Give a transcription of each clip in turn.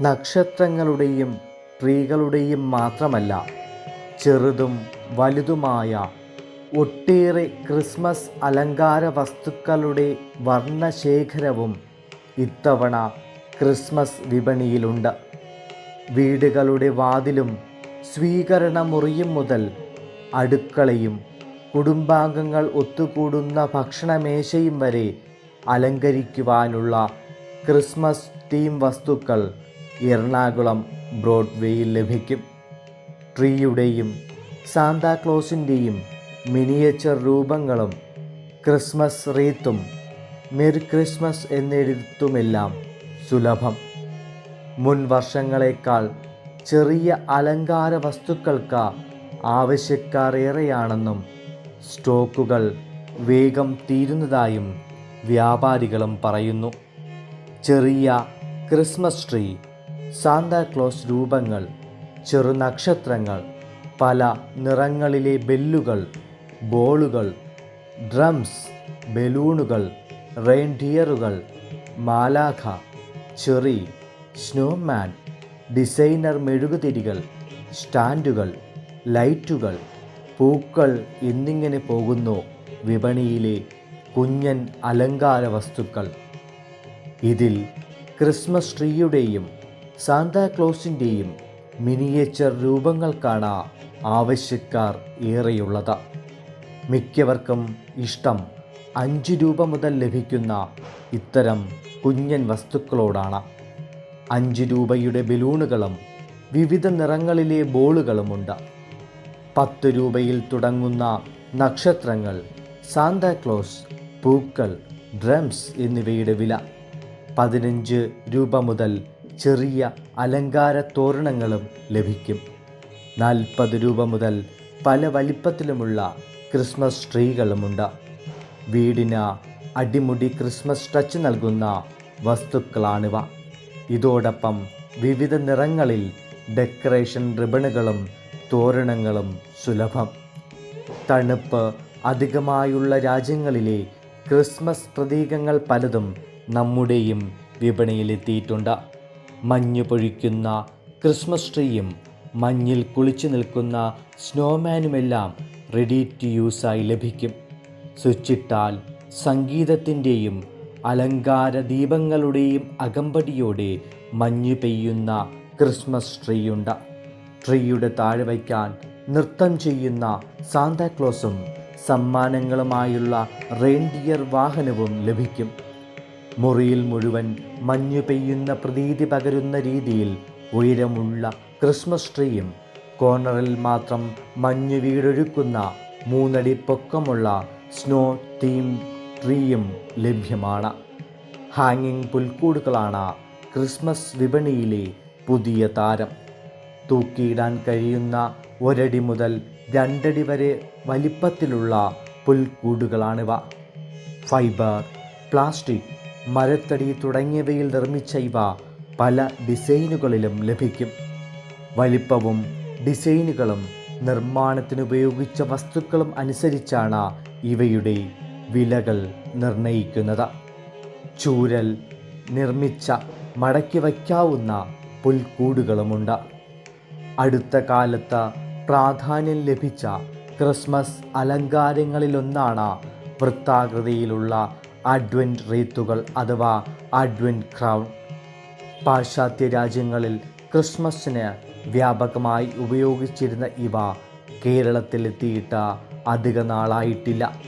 നക്ഷത്രങ്ങളുടെയും ട്രീകളുടെയും മാത്രമല്ല ചെറുതും വലുതുമായ ഒട്ടേറെ ക്രിസ്മസ് അലങ്കാര വസ്തുക്കളുടെ വർണശേഖരവും ഇത്തവണ ക്രിസ്മസ് വിപണിയിലുണ്ട്. വീടുകളുടെ വാതിലും സ്വീകരണമുറിയും മുതൽ അടുക്കളയും കുടുംബാംഗങ്ങൾ ഒത്തുകൂടുന്ന ഭക്ഷണമേശയും വരെ അലങ്കരിക്കുവാനുള്ള ക്രിസ്മസ് തീം വസ്തുക്കൾ എറണാകുളം ബ്രോഡ്വേയിൽ ലഭിക്കും. ട്രീയുടെയും സാന്താക്ലോസിന്റെയും മിനിയേച്ചർ രൂപങ്ങളും ക്രിസ്മസ് റീത്തും മെറി ക്രിസ്മസ് എന്നെഴുത്തുമെല്ലാം സുലഭം. മുൻ വർഷങ്ങളേക്കാൾ ചെറിയ അലങ്കാര വസ്തുക്കൾക്ക് ആവശ്യക്കാർ ഏറെയാണെന്നും സ്റ്റോക്കുകൾ വേഗം തീരുന്നതായും വ്യാപാരികളും പറയുന്നു. ചെറിയ ക്രിസ്മസ് ട്രീ സാന്താക്ലോസ് രൂപങ്ങൾ ചെറു നക്ഷത്രങ്ങൾ പല നിറങ്ങളിലെ ബെല്ലുകൾ ബോളുകൾ ഡ്രംസ് ബലൂണുകൾ റെയിൻഡിയറുകൾ മാലാഖ ചെറി സ്നോമാൻ ഡിസൈനർ മെഴുകുതിരികൾ സ്റ്റാൻഡുകൾ ലൈറ്റുകൾ പൂക്കൾ എന്നിങ്ങനെ പോകുന്നു വിപണിയിലെ കുഞ്ഞൻ അലങ്കാര വസ്തുക്കൾ. ഇതിൽ ക്രിസ്മസ് ട്രീയുടെയും സാന്താക്ലോസിന്റെയും മിനിയേച്ചർ രൂപങ്ങൾക്കാണ് ആവശ്യക്കാർ ഏറെയുള്ളത്. മിക്കവർക്കും ഇഷ്ടം അഞ്ച് രൂപ മുതൽ ലഭിക്കുന്ന ഇത്തരം കുഞ്ഞൻ വസ്തുക്കളോടാണ്. അഞ്ച് രൂപയുടെ ബലൂണുകളും വിവിധ നിറങ്ങളിലെ ബോളുകളുമുണ്ട്. പത്ത് രൂപയിൽ തുടങ്ങുന്ന നക്ഷത്രങ്ങൾ സാന്താക്ലോസ് പൂക്കൾ ഡ്രംസ് എന്നിവയുടെ വില പതിനഞ്ച് രൂപ മുതൽ ചെറിയ അലങ്കാര തോരണങ്ങളും ലഭിക്കും. നാൽപ്പത് രൂപ മുതൽ പല വലിപ്പത്തിലുമുള്ള ക്രിസ്മസ് ട്രീകളുമുണ്ട്. വീടിന് അടിമുടി ക്രിസ്മസ് ടച്ച് നൽകുന്ന വസ്തുക്കളാണിവ. ഇതോടൊപ്പം വിവിധ നിറങ്ങളിൽ ഡെക്കറേഷൻ റിബണുകളും തോരണങ്ങളും സുലഭം. തണുപ്പ് അധികമായുള്ള രാജ്യങ്ങളിലെ ക്രിസ്മസ് പ്രതീകങ്ങൾ പലതും നമ്മുടെയും വിപണിയിലെത്തിയിട്ടുണ്ട്. മഞ്ഞ് പൊഴിക്കുന്ന ക്രിസ്മസ് ട്രീയും മഞ്ഞിൽ കുളിച്ചു നിൽക്കുന്ന സ്നോമാനുമെല്ലാം റെഡി ടു യൂസായി ലഭിക്കും. സ്വിച്ചിട്ടാൽ സംഗീതത്തിന്റെയും അലങ്കാര ദീപങ്ങളുടെയും അകമ്പടിയോടെ മഞ്ഞു പെയ്യുന്ന ക്രിസ്മസ് ട്രീയുണ്ട്. ട്രീയുടെ താഴെ വയ്ക്കാൻ നൃത്തം ചെയ്യുന്ന സാന്താക്ലോസും സമ്മാനങ്ങളുമായുള്ള റെയിൻഡിയർ വാഹനവും ലഭിക്കും. മുറിയിൽ മുഴുവൻ മഞ്ഞു പെയ്യുന്ന പ്രതീതി പകരുന്ന രീതിയിൽ ഉയരമുള്ള ക്രിസ്മസ് ട്രീയും കോർണറിൽ മാത്രം മഞ്ഞു വീടൊഴുക്കുന്ന മൂന്നടി പൊക്കമുള്ള സ്നോ തീം ട്രീയും ലഭ്യമാണ്. ഹാങ്ങിങ് പുൽക്കൂടുകളാണ് ക്രിസ്മസ് വിപണിയിലെ പുതിയ താരം. തൂക്കിയിടാൻ കഴിയുന്ന ഒരടി മുതൽ രണ്ടടി വരെ വലിപ്പത്തിലുള്ള പുൽക്കൂടുകളാണിവ. ഫൈബർ പ്ലാസ്റ്റിക് മരത്തടി തുടങ്ങിയവയിൽ നിർമ്മിച്ച ഇവ പല ഡിസൈനുകളിലും ലഭിക്കും. വലിപ്പവും ഡിസൈനുകളും നിർമ്മാണത്തിന് ഉപയോഗിച്ച വസ്തുക്കളും അനുസരിച്ചാണ് ഇവയുടെ വിലകൾ നിർണയിക്കുന്നത് ചൂരൽ നിർമ്മിച്ച മടക്കി വയ്ക്കാവുന്ന പുൽക്കൂടുകളുമുണ്ട്. അടുത്ത കാലത്ത് പ്രാധാന്യം ലഭിച്ച ക്രിസ്മസ് അലങ്കാരങ്ങളിലൊന്നാണ് വൃത്താകൃതിയിലുള്ള അഡ്വന്റ് റീത്തുകൾ അഥവാ അഡ്വന്റ് ക്രൗൺ. പാശ്ചാത്യ രാജ്യങ്ങളിൽ ക്രിസ്മസിന് വ്യാപകമായി ഉപയോഗിച്ചിരുന്ന ഇവ കേരളത്തിലെത്തിയിട്ട് അധിക നാളായിട്ടില്ല.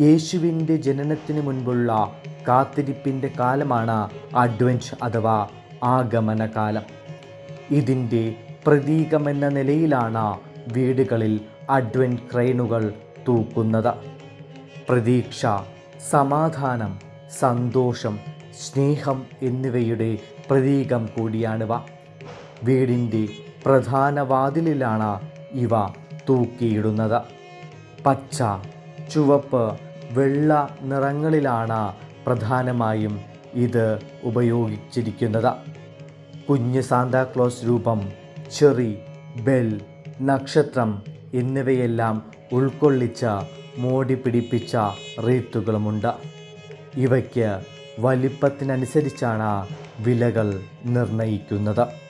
യേശുവിന്റെ ജനനത്തിന് മുൻപുള്ള കാത്തിരിപ്പിന്റെ കാലമാണ് അഡ്വഞ്ച് അഥവാ ആഗമനകാലം. ഇതിന്റെ പ്രതീകമെന്ന നിലയിലാണ് വീടുകളിൽ അഡ്വന്റ് ക്രെയിനുകൾ തൂക്കുന്നത്. പ്രതീക്ഷ സമാധാനം സന്തോഷം സ്നേഹം എന്നിവയുടെ പ്രതീകം കൂടിയാണിവ. വീടിന്റെ പ്രധാന വാതിലിലാണ് ഇവ തൂക്കിയിടുന്നത്. പച്ച ചുവപ്പ് വെള്ള നിറങ്ങളിലാണ് പ്രധാനമായും ഇത് ഉപയോഗിച്ചിരിക്കുന്നത്. കുഞ്ഞ് സാന്താക്ലോസ് രൂപം ചെറി ബെൽ നക്ഷത്രം എന്നിവയെല്ലാം ഉൾക്കൊള്ളിച്ച മോടി പിടിപ്പിച്ച റീത്തുകളുമുണ്ട്. ഇവയ്ക്ക് വലിപ്പത്തിനനുസരിച്ചാണ് വിലകൾ നിർണയിക്കുന്നത്.